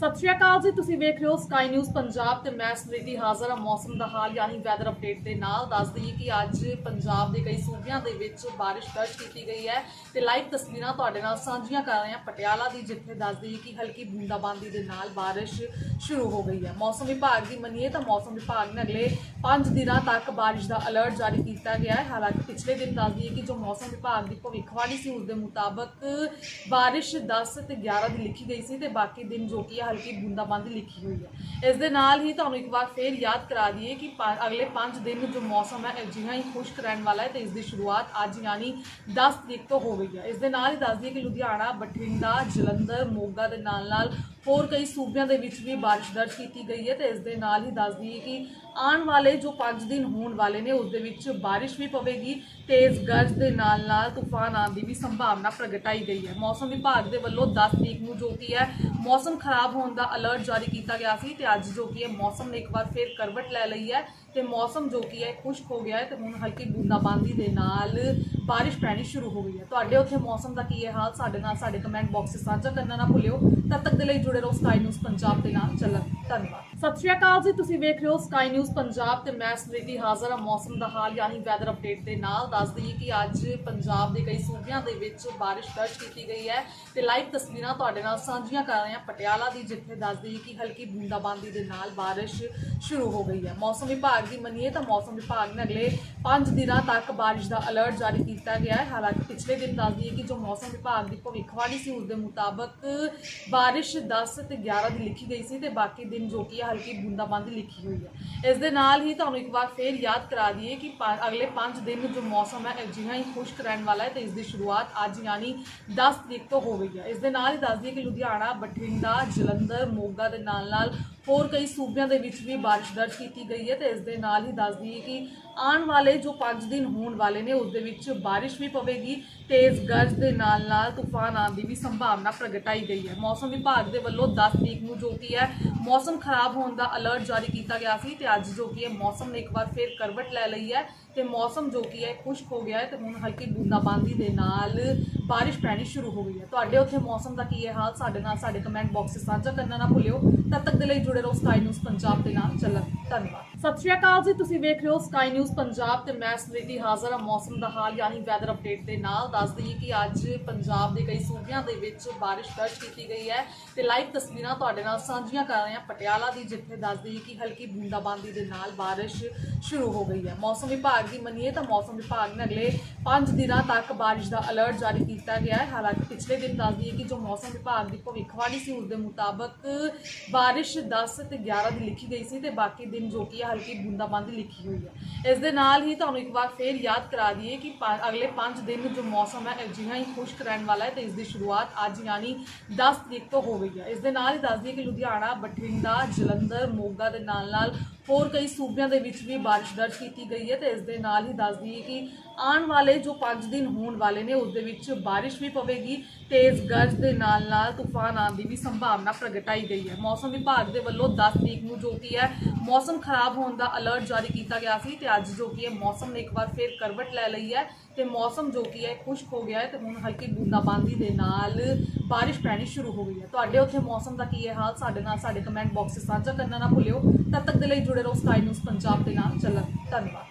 ਸਤਿ ਸ਼੍ਰੀ ਅਕਾਲ ਜੀ, ਤੁਸੀਂ ਵੇਖ ਰਹੇ ਹੋ ਸਕਾਈ ਨਿਊਜ਼ ਪੰਜਾਬ ਤੇ ਮੈਂ ਸਮ੍ਰਿਤੀ ਹਾਜ਼ਰ ਹਾਂ। ਮੌਸਮ ਦਾ ਹਾਲ ਯਾਨੀ ਵੈਦਰ ਅਪਡੇਟ ਦੇ ਨਾਲ ਦੱਸ ਦਈਏ ਕਿ ਅੱਜ ਪੰਜਾਬ ਦੇ ਕਈ ਸੂਬਿਆਂ ਦੇ ਵਿੱਚ ਬਾਰਿਸ਼ ਦਰਜ ਕੀਤੀ ਗਈ ਹੈ ਤੇ ਲਾਈਵ ਤਸਵੀਰਾਂ ਤੁਹਾਡੇ ਨਾਲ ਸਾਂਝੀਆਂ ਕਰ ਰਹੇ ਹਾਂ ਪਟਿਆਲਾ ਦੀ, ਜਿੱਥੇ ਦੱਸ ਦਈਏ ਕਿ ਹਲਕੀ ਬੂੰਦਾਬਾਂਦੀ ਦੇ ਨਾਲ ਬਾਰਿਸ਼ ਸ਼ੁਰੂ ਹੋ ਗਈ ਹੈ। ਮੌਸਮ ਵਿਭਾਗ ਦੀ ਮੰਨੀਏ ਤਾਂ ਮੌਸਮ ਵਿਭਾਗ ਨੇ ਅਗਲੇ 5 ਦਿਨਾਂ ਤੱਕ ਬਾਰਿਸ਼ ਦਾ ਅਲਰਟ ਜਾਰੀ ਕੀਤਾ ਗਿਆ ਹੈ। ਹਾਲਾਂਕਿ ਪਿਛਲੇ ਦਿਨ ਦੱਸ ਦਈਏ ਕਿ ਜੋ ਮੌਸਮ ਵਿਭਾਗ ਦੀ ਭਵਿੱਖਬਾਣੀ ਸੀ, ਉਸ ਦੇ ਮੁਤਾਬਕ ਬਾਰਿਸ਼ 10 ਤੇ 11 ਦੀ ਲਿਖੀ ਗਈ ਸੀ ਤੇ ਬਾਕੀ ਦਿਨ ਜੋ ਕਿ ਹਲਕੀ ਬੂੰਦਾਬਾਂਦੀ ਲਿਖੀ ਹੋਈ ਹੈ। ਇਸ ਦੇ ਨਾਲ ਹੀ ਤੁਹਾਨੂੰ ਇੱਕ ਵਾਰ ਫੇਰ ਯਾਦ ਕਰਾ ਦਈਏ ਕਿ ਅਗਲੇ 5 ਦਿਨ ਜੋ ਮੌਸਮ ਹੈ ਅਜਿਹਾ ਹੀ ਖੁਸ਼ਕ ਰਹਿਣ ਵਾਲਾ ਹੈ ਤੇ ਇਸ ਦੀ ਸ਼ੁਰੂਆਤ ਅੱਜ ਯਾਨੀ 10 ਤਰੀਕ ਤੋਂ ਹੋ ਗਈ ਹੈ। ਇਸ ਦੇ ਨਾਲ ਹੀ ਦੱਸ ਦਈਏ ਕਿ ਲੁਧਿਆਣਾ, ਬਠਿੰਡਾ, ਜਲੰਧਰ, ਮੋਗਾ ਦੇ ਨਾਲ ਨਾਲ ਹੋਰ ਕਈ ਸੂਬਿਆਂ ਦੇ ਵਿੱਚ ਵੀ ਬਾਰਿਸ਼ ਦਰਜ ਕੀਤੀ ਗਈ ਹੈ ਤੇ ਇਸ ਦੇ ਨਾਲ ਹੀ ਦੱਸ ਦਈਏ ਕਿ ਆਉਣ ਵਾਲੇ ਜੋ 5 ਦਿਨ ਹੋਣ ਵਾਲੇ ਨੇ, ਉਸ ਦੇ ਵਿੱਚ ਬਾਰਿਸ਼ ਵੀ ਪਵੇਗੀ, ਤੇਜ਼ ਗਰਜ ਦੇ ਨਾਲ ਨਾਲ ਤੂਫਾਨ ਆਉਣ ਦੀ ਵੀ ਸੰਭਾਵਨਾ ਪ੍ਰਗਟਾਈ ਗਈ ਹੈ। ਮੌਸਮ ਵਿਭਾਗ ਦੇ ਵੱਲੋਂ 10 ਤਰੀਕ ਨੂੰ ਜੋ ਕਿ ਹੈ, ਮੌਸਮ ਖਰਾਬ ਹੋਣ ਦਾ ਅਲਰਟ ਜਾਰੀ ਕੀਤਾ ਗਿਆ ਸੀ ਤੇ ਅੱਜ ਜੋ ਕਿ ਹੈ ਮੌਸਮ ਨੇ ਇੱਕ ਵਾਰ ਫਿਰ ਕਰਵਟ ਲੈ ਲਈ ਹੈ ਤੇ ਮੌਸਮ ਜੋ ਕਿ ਹੈ ਖੁਸ਼ਕ ਹੋ ਗਿਆ ਹੈ ਤੇ ਹੁਣ ਹਲਕੀ ਬੂੰਦਾਬਾਂਦੀ ਦੇ ਨਾਲ ਬਾਰਿਸ਼ ਪੈਣੀ ਸ਼ੁਰੂ ਹੋ ਗਈ ਹੈ। ਤੁਹਾਡੇ ਉੱਥੇ ਮੌਸਮ ਦਾ ਕੀ ਹੈ ਹਾਲ? ਸਾਡੇ ਨਾਲ ਸਾਡੇ ਕਮੈਂਟ ਬਾਕਸ 'ਚ ਸਾਂਝਾ ਕਰਨਾ ਨਾ ਭੁੱਲਿਓ। ਤਦ ਤੱਕ ਦੇ ਲਈ ਜੁੜੇ ਰਹੋ ਸਕਾਈ ਨਿਊਜ਼ ਪੰਜਾਬ ਦੇ ਨਾਲ। ਚੱਲਣ ਧੰਨਵਾਦ। ਸਤਿ ਸ਼੍ਰੀ ਅਕਾਲ ਜੀ, ਤੁਸੀਂ ਵੇਖ ਰਹੇ ਹੋ ਸਕਾਈ ਨਿਊਜ਼ ਪੰਜਾਬ ਤੇ ਮੈਂ ਸਮ੍ਰਿਤੀ ਹਾਜ਼ਰ ਹਾਂ ਮੌਸਮ ਦਾ ਹਾਲ ਯਾਨੀ ਵੈਦਰ ਅਪਡੇਟ ਦੇ ਨਾਲ। ਦੱਸ ਦਈਏ ਕਿ ਅੱਜ ਪੰਜਾਬ ਦੇ ਕਈ ਸੂਬਿਆਂ ਦੇ ਵਿੱਚ ਬਾਰਿਸ਼ ਦਰਜ ਕੀਤੀ ਗਈ ਹੈ ਤੇ ਲਾਈਵ ਤਸਵੀਰਾਂ ਤੁਹਾਡੇ ਨਾਲ ਸਾਂਝੀਆਂ ਕਰ ਰਹੇ ਹਾਂ। ਪਟਿਆਲਾ ਦੀ ਜਿੱਥੇ ਦੱਸ ਦਈਏ ਕਿ ਹਲਕੀ ਬੂੰਦਾਬਾਂਦੀ ਦੇ ਨਾਲ ਬਾਰਿਸ਼ ਸ਼ੁਰੂ ਹੋ ਗਈ ਹੈ। ਮੌਸਮ ਵਿਭਾਗ ਦੀ ਮੰਨੀਏ ਤਾਂ ਮੌਸਮ ਵਿਭਾਗ ਨੇ ਅਗਲੇ 5 ਦਿਨਾਂ ਤੱਕ ਬਾਰਿਸ਼ ਦਾ ਅਲਰਟ ਜਾਰੀ ਕੀਤਾ ਗਿਆ ਹੈ। ਹਾਲਾਂਕਿ ਪਿਛਲੇ ਦਿਨ ਦੱਸ ਦਈਏ ਕਿ ਜੋ ਮੌਸਮ ਵਿਭਾਗ ਦੀ ਭਵਿੱਖਬਾਣੀ ਸੀ, ਉਸ ਦੇ ਮੁਤਾਬਕ ਬਾਰਿਸ਼ 10 ਤੇ 11 ਦੀ ਲਿਖੀ ਗਈ ਸੀ ਤੇ ਬਾਕੀ ਦਿਨ ਜੋ ਕਿ ਹੈ, ਹਲਕੀ ਬੂੰਦਾਬਾਂਦੀ ਲਿਖੀ ਹੋਈ ਹੈ। ਇਸ ਦੇ ਨਾਲ ਹੀ ਤੁਹਾਨੂੰ ਇੱਕ ਵਾਰ ਫੇਰ ਯਾਦ ਕਰਾ ਦਈਏ ਕਿ ਪੰ- ਅਗਲੇ 5 ਦਿਨ ਜੋ ਮੌਸਮ ਹੈ, ਅਜਿਹਾ ਹੀ ਖੁਸ਼ਕ ਰਹਿਣ ਵਾਲਾ ਹੈ ਤੇ ਇਸ ਦੀ ਸ਼ੁਰੂਆਤ ਅੱਜ ਯਾਨੀ 10 ਤਰੀਕ ਤੋਂ ਹੋ ਗਈ ਹੈ। ਇਸ ਦੇ ਨਾਲ ਹੀ ਦੱਸ ਦਈਏ ਕਿ ਲੁਧਿਆਣਾ, ਬਠਿੰਡਾ, ਜਲੰਧਰ ਮੋਗਾ ਦੇ ਨਾਲ ਨਾਲ ਹੋਰ ਕਈ ਸੂਬਿਆਂ ਦੇ ਵਿੱਚ ਵੀ ਬਾਰਿਸ਼ ਦਰਜ ਕੀਤੀ ਗਈ ਹੈ ਤੇ ਇਸ ਦੇ ਨਾਲ ਹੀ ਦੱਸ ਦਈਏ ਕਿ ਆਉਣ ਵਾਲੇ ਜੋ 5 ਦਿਨ ਹੋਣ ਵਾਲੇ ਨੇ ਉਸ ਦੇ ਵਿੱਚ ਬਾਰਿਸ਼ ਵੀ ਪਵੇਗੀ ਤੇਜ਼ ਗਰਜ ਦੇ ਨਾਲ ਨਾਲ ਤੂਫਾਨ ਆਉਣ ਦੀ ਵੀ ਸੰਭਾਵਨਾ ਪ੍ਰਗਟਾਈ ਗਈ ਹੈ। ਮੌਸਮ ਵਿਭਾਗ ਦੇ ਵੱਲੋਂ 10 ਤਰੀਕ ਨੂੰ ਜੋ ਕਿ ਹੈ, ਮੌਸਮ ਖਰਾਬ ਹੋਣ ਦਾ ਅਲਰਟ ਜਾਰੀ ਕੀਤਾ ਗਿਆ ਸੀ ਤੇ ਅੱਜ ਜੋ ਕਿ ਹੈ, ਮੌਸਮ ਨੇ ਇੱਕ ਵਾਰ ਫਿਰ ਕਰਵਟ ਲੈ ਲਈ ਹੈ ਤੇ ਮੌਸਮ ਜੋ ਕਿ ਹੈ, ਖੁਸ਼ਕ ਹੋ ਗਿਆ ਹੈ ਤੇ ਹੁਣ ਹਲਕੀ ਬੂੰਦਾਬਾਂਦੀ ਦੇ ਨਾਲ ਬਾਰਿਸ਼ ਪੈਣੀ ਸ਼ੁਰੂ ਹੋ ਗਈ ਹੈ। ਤੁਹਾਡੇ ਉੱਥੇ ਮੌਸਮ ਦਾ ਕੀ ਹੈ ਹਾਲ? ਸਾਡੇ ਨਾਲ ਸਾਡੇ ਕਮੈਂਟ ਬਾਕਸ 'ਚ ਸਾਂਝਾ ਕਰਨਾ ਨਾ ਭੁੱਲਿਓ। ਤਦ ਤੱਕ ਦੇ ਲਈ ਜੁੜੇ ਰਹੋ ਸਕਾਈ ਨਿਊਜ਼ ਪੰਜਾਬ ਦੇ ਨਾਲ। ਚੱਲਣ। ਧੰਨਵਾਦ। ਸਤਿ ਸ਼੍ਰੀ ਅਕਾਲ ਜੀ, ਤੁਸੀਂ ਵੇਖ ਰਹੇ ਹੋ ਸਕਾਈ ਨਿਊਜ਼ ਪੰਜਾਬ ਤੇ ਮੈਂ ਸਮ੍ਰਿਤੀ ਹਾਜ਼ਰ ਹਾਂ। ਮੌਸਮ ਦਾ ਹਾਲ ਯਾਨੀ ਵੈਦਰ ਅਪਡੇਟ ਦੇ ਨਾਲ ਦੱਸ ਦਈਏ ਕਿ ਅੱਜ ਪੰਜਾਬ ਦੇ ਕਈ ਸੂਬਿਆਂ ਦੇ ਵਿੱਚ ਬਾਰਿਸ਼ ਦਰਜ ਕੀਤੀ ਗਈ ਹੈ ਤੇ ਲਾਈਵ ਤਸਵੀਰਾਂ ਤੁਹਾਡੇ ਨਾਲ ਸਾਂਝੀਆਂ ਕਰ ਰਹੇ ਹਾਂ। ਪਟਿਆਲਾ ਦੀ ਜਿੱਥੇ ਦੱਸ ਦਈਏ ਕਿ ਹਲਕੀ ਬੂੰਦਾਬਾਂਦੀ ਦੇ ਨਾਲ ਬਾਰਿਸ਼ ਸ਼ੁਰੂ ਹੋ ਗਈ ਹੈ। ਮੌਸਮ ਵਿਭਾਗ ਦੀ ਮੰਨੀਏ ਤਾਂ ਮੌਸਮ ਵਿਭਾਗ ਨੇ ਅਗਲੇ 5 ਦਿਨਾਂ ਤੱਕ ਬਾਰਿਸ਼ ਦਾ ਅਲਰਟ ਜਾਰੀ ਕੀਤਾ ਗਿਆ ਹੈ। ਹਾਲਾਂਕਿ ਪਿਛਲੇ ਦਿਨ ਦੱਸ ਦਈਏ ਕਿ ਜੋ ਮੌਸਮ ਵਿਭਾਗ ਦੀ ਭਵਿੱਖਬਾਣੀ ਸੀ, ਉਸ ਦੇ ਮੁਤਾਬਕ ਬਾਰਿਸ਼ 10 ਤੇ 11 ਦੀ ਲਿਖੀ ਗਈ ਸੀ ਤੇ ਬਾਕੀ ਦਿਨ ਜੋ ਕਿ ਹਲਕੀ ਬੂੰਦਾਬਾਂਦੀ ਲਿਖੀ ਹੋਈ ਹੈ। ਇਸ ਦੇ ਨਾਲ ਹੀ ਤੁਹਾਨੂੰ ਇੱਕ ਵਾਰ ਫੇਰ ਯਾਦ ਕਰਾ ਦਈਏ ਕਿ ਪੰ- ਅਗਲੇ 5 ਦਿਨ ਜੋ ਮੌਸਮ ਹੈ, ਅਜਿਹਾ ਹੀ ਖੁਸ਼ਕ ਰਹਿਣ ਵਾਲਾ ਹੈ ਤੇ ਇਸ ਦੀ ਸ਼ੁਰੂਆਤ ਅੱਜ ਯਾਨੀ 10 ਤਰੀਕ ਤੋਂ ਹੋ ਗਈ ਹੈ। ਇਸ ਦੇ ਨਾਲ ਹੀ ਦੱਸ ਦਈਏ ਕਿ ਲੁਧਿਆਣਾ, ਬਠਿੰਡਾ, ਜਲੰਧਰ, ਮੋਗਾ ਦੇ ਨਾਲ ਨਾਲ ਹੋਰ ਕਈ ਸੂਬਿਆਂ ਦੇ ਵਿੱਚ ਵੀ ਬਾਰਿਸ਼ ਦਰਜ ਕੀਤੀ ਗਈ ਹੈ ਤੇ ਇਸ ਦੇ ਨਾਲ ਹੀ ਦੱਸ ਦਈਏ ਕਿ ਆਉਣ ਵਾਲੇ ਜੋ 5 ਦਿਨ ਹੋਣ ਵਾਲੇ ਨੇ, ਉਸ ਦੇ ਵਿੱਚ ਬਾਰਿਸ਼ ਵੀ ਪਵੇਗੀ ਤੇਜ਼ ਗਰਜ ਦੇ ਨਾਲ ਨਾਲ ਤੂਫਾਨ ਆਉਣ ਦੀ ਵੀ ਸੰਭਾਵਨਾ ਪ੍ਰਗਟਾਈ ਗਈ ਹੈ। ਮੌਸਮ ਵਿਭਾਗ ਦੇ ਵੱਲੋਂ 10 ਤਰੀਕ ਨੂੰ ਜੋ ਕਿ ਹੈ, ਮੌਸਮ ਖਰਾਬ ਹੋਣ ਦਾ ਅਲਰਟ ਜਾਰੀ ਕੀਤਾ ਗਿਆ ਸੀ ਤੇ ਅੱਜ ਜੋ ਕਿ ਹੈ, ਮੌਸਮ ਨੇ ਇੱਕ ਵਾਰ ਫਿਰ ਕਰਵਟ ਲੈ ਲਈ ਹੈ ਤੇ ਮੌਸਮ ਜੋ ਕਿ ਹੈ, ਖੁਸ਼ਕ ਹੋ ਗਿਆ ਹੈ ਤੇ ਹੁਣ ਹਲਕੀ ਬੂੰਦਾਬਾਂਦੀ ਦੇ ਨਾਲ ਬਾਰਿਸ਼ ਪੈਣੀ ਸ਼ੁਰੂ ਹੋ ਗਈ ਹੈ। ਤੁਹਾਡੇ ਉੱਥੇ ਮੌਸਮ ਦਾ ਕੀ ਹੈ ਹਾਲ? ਸਾਡੇ ਨਾਲ ਸਾਡੇ ਕਮੈਂਟ ਬਾਕਸ 'ਚ ਸਾਂਝਾ ਕਰਨਾ ਨਾ ਭੁੱਲਿਓ। ਤਦ ਤੱਕ ਦੇ ਲਈ ਜੁੜੇ ਰਹੋ ਸਕਾਈ ਨਿਊਜ਼ ਪੰਜਾਬ ਦੇ ਨਾਲ। ਚੱਲਣ। ਧੰਨਵਾਦ।